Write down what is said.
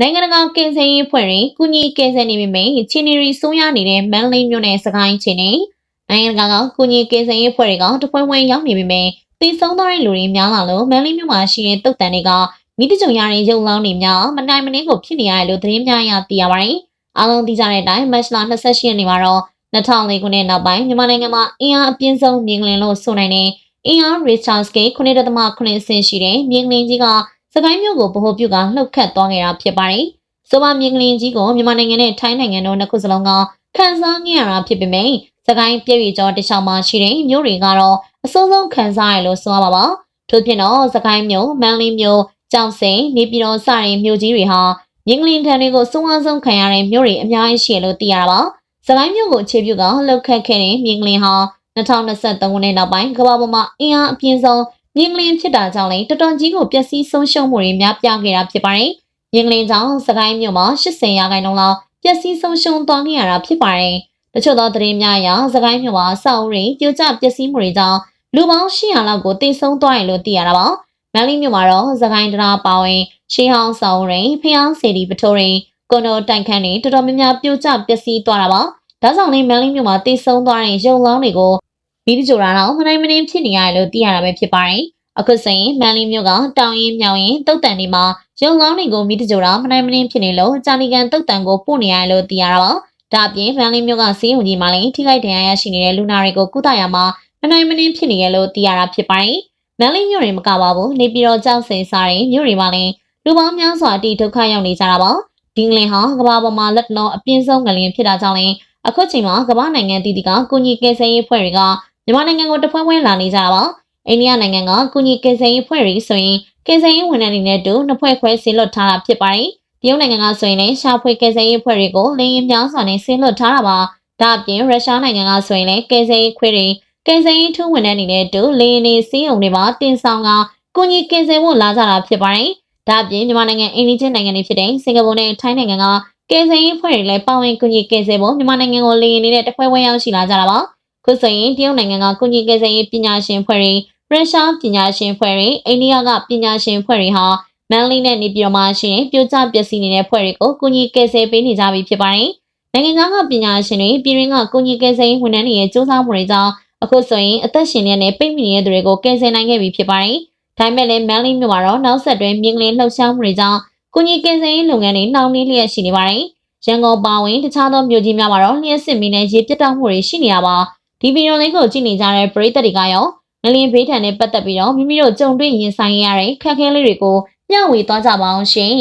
နိုင်ငံတကာကင်ဆယ်ရေးဖွဲ့တွေကုညီကင်ဆယ်နေပေမဲ့ချီနီရီဆိုးရနေတဲ့မန်လေးမြို့နယ်စကိုင်းချင်းနေနိုင်ငံတကာကကုညီကင်ဆယ်ရေးဖွဲ့တွေကတပွဲပွဲရောက်နေပေမဲ့သိဆုံးသွားတဲ့လူတွေများလာလို့မန်လေးမြို့မှာရှိတဲ့တုတ်တန်တွေကမိတကြုံရတဲ့ရုံလောင်းတွေများမနိုင်မနှင်းကိုဖြစ်နေရတယ်လို့သတင်းများအရသိရပါတယ်။အားလုံးသိကြတဲ့အတိုင်းမတ်လ28ရက်နေ့မှာတော့2004ခုနှစ်နောက်ပိုင်းမြန်မာနိုင်ငံမှာအင်အားအပြင်းဆုံးမြင်းကလင်လို့ဆိုနိုင်တဲ့အင်အား Richard Scale 9.9ဆင့်ရှိတဲ့မြင်းကလင်ကြီးက စကိုင်းမြို့ကိုဗဟိုပြုကလှုပ်ခတ်သွားခဲ့တာဖြစ်ပါတယ်။ဆိုပါမြင်းကလင်ကြီးကိုမြန်မာနိုင်ငံနဲ့ထိုင်းနိုင်ငံတို့နှစ်ခုစလုံးကခန်းစားနေရတာဖြစ်ပေမဲ့စကိုင်းပြည်ပြည်ကျော်တခြားမှာရှိတဲ့မြို့တွေကတော့အစိုးဆုံးခန်းစားရလို့ဆိုရပါပါ။ထို့ပြင်တော့စကိုင်းမြို့မန်လေးမြို့ကြောက်စိန်နေပြည်တော်စတဲ့မြို့ကြီးတွေဟာမြင်းကလင်ထံတွေကိုစုံအောင်ဆုံးခံရတဲ့မြို့တွေအများကြီးရှိလို့သိရတာပါ။စကိုင်းမြို့ကိုအခြေပြုကလှုပ်ခတ်ခဲ့တဲ့မြင်းကလင်ဟာ2023ခုနှစ်နောက်ပိုင်းကမ္ဘာပေါ်မှာအင်အားအပြင်းဆုံး မြင်းကလင်းဖြစ်တာကြောင့်လည်းတော်တော်ကြီးကိုပျက်စီးဆုံးရှုံးမှုတွေများပြားခဲ့တာဖြစ်ပါတယ်။မြင်းကလင်းကြောင့်စကိုင်းမြို့မှာ80ရာခိုင်နှုန်းလောက်ပျက်စီးဆုံးရှုံးသွားခဲ့ရတာဖြစ်ပါတယ်။တချို့သောသတင်းများအရစကိုင်းမြို့မှာစောက်ရီပြိုကျပျက်စီးမှုတွေကြောင့်လူပေါင်း800လောက်ကိုတိတ်ဆုံးသွားတယ်လို့သိရတာပါ။မန်လီမြို့မှာတော့စကိုင်းတရာပါဝင်ရှေးဟောင်းဆောင်ရီဖျောင်းစီဒီပထိုးရီကွန်ဒိုတိုင်ခန်းတွေတော်တော်များများပြိုကျပျက်စီးသွားတာပါ။ဒါကြောင့်လည်းမန်လီမြို့မှာတိတ်ဆုံးသွားတဲ့ရုံလောင်းတွေကို မိဒီဂျိုရာတော့မနိုင်မနှင်းဖြစ်နေရတယ်လို့သိရတာပဲဖြစ်ပါတယ်။အခုဆိုရင်မန်လီမြို့ကတောင်ရင်မြောင်ရင်တုတ်တန်တွေမှာရုံလောင်းတွေကိုမိဒီဂျိုရာမနိုင်မနှင်းဖြစ်နေလို့ဂျာနီကန်တုတ်တန်ကိုပို့နေရတယ်လို့သိရတာပါ။ဒါအပြင်မန်လီမြို့ကစီးရုံကြီးမှာလည်းထိခိုက်ဒဏ်ရာရရှိနေတဲ့လူနာတွေကိုကုသရမှာမနိုင်မနှင်းဖြစ်နေရလို့သိရတာဖြစ်ပါတယ်။မန်လီမြို့တွေမကပါဘူးနေပြည်တော်ကြောက်စင်စားတဲ့မြို့တွေမှာလည်းလူပေါင်းများစွာအတိဒုက္ခရောက်နေကြတာပါ။ဒီငလင်ဟာကမ္ဘာပေါ်မှာလက်တော်အပြင်းဆုံးငလင်ဖြစ်တာကြောင့်လည်းအခုချိန်မှာကမ္ဘာနိုင်ငံတည်တည်ကကုညီကယ်ဆယ်ရေးဖွဲ့တွေက မြန်မာနိုင်ငံကိုတဖွဲဖွဲလာနေကြတာပါ။အိန္ဒိယနိုင်ငံကကုညီကယ်ဆယ်ရေးဖွဲ့တွေဆိုရင်ကယ်ဆယ်ရေးဝန်ထမ်းတွေနဲ့တူနှစ်ဖွဲ့ခွဲဆင်းလွတ်ထားတာဖြစ်ပါတယ်။တရုတ်နိုင်ငံကဆိုရင်လည်းရှာဖွေကယ်ဆယ်ရေးဖွဲ့တွေကိုလင်းရင်များစွာနဲ့ဆင်းလွတ်ထားတာပါ။ဒါအပြင်ရုရှားနိုင်ငံကဆိုရင်လည်းကယ်ဆယ်ရေးခွဲတွေကယ်ဆယ်ရေးထူးဝန်ထမ်းတွေနဲ့တူလင်းနေစီးုံတွေမှာတင်ဆောင်ကကုညီကယ်ဆယ်ဖို့လာကြတာဖြစ်ပါတယ်။ဒါအပြင်မြန်မာနိုင်ငံအိန္ဒိချင်းနိုင်ငံတွေဖြစ်တဲ့စင်ကာပူနဲ့ထိုင်းနိုင်ငံကကယ်ဆယ်ရေးဖွဲ့တွေလည်းပါဝင်ကူညီကယ်ဆယ်ဖို့မြန်မာနိုင်ငံကိုလေယာဉ်နေတဲ့တပွဲပွဲရောက်ရှိလာကြတာပါ ခုဆိုရင်တရုတ်နိုင်ငံကကူညီကယ်ဆယ်ရေးပညာရှင်ဖွဲ့တွေရုရှားပညာရှင်ဖွဲ့တွေအိန္ဒိယကပညာရှင်ဖွဲ့တွေဟာမန်လေးနဲ့နေပြည်တော်မှာရှိတဲ့ပြိုကျပျက်စီးနေတဲ့ဖွဲ့တွေကိုကူညီကယ်ဆယ်ပေးနေကြပြီဖြစ်ပါတယ်နိုင်ငံခြားကပညာရှင်တွေပြည်ရင်းကကူညီကယ်ဆယ်ရေးဝန်ထမ်းတွေရဲ့စူးစမ်းမှုတွေကြောင့်အခုဆိုရင်အသက်ရှင်နေတဲ့ပိတ်မိနေတဲ့သူတွေကိုကယ်ဆယ်နိုင်ခဲ့ပြီဖြစ်ပါတယ်ဒါပေမဲ့လည်းမန်လေးမြို့မှာတော့နောက်ဆက်တွဲမြင်းကလေးလှုပ်ရှားမှုတွေကြောင့်ကူညီကယ်ဆယ်ရေးလုပ်ငန်းတွေနှောင့်နှေးလျက်ရှိနေပါတယ်ရန်ကုန်ပါဝင်တခြားသောမြို့ကြီးများမှာတော့လျှက်စစ်မီနဲ့ရေပြတ်တောက်မှုတွေရှိနေတာပါ ဒီဗီဒီယိုလေးကိုကြည့်နေကြတဲ့ပရိသတ်တွေကရောငလင်ဘေးထန်နဲ့ပတ်သက်ပြီးတော့မိမိတို့ကြုံတွေ့ရင်ဆိုင်ရတဲ့ခက်ခဲလေးတွေကိုမျှဝေသွားကြပါအောင်ရှင်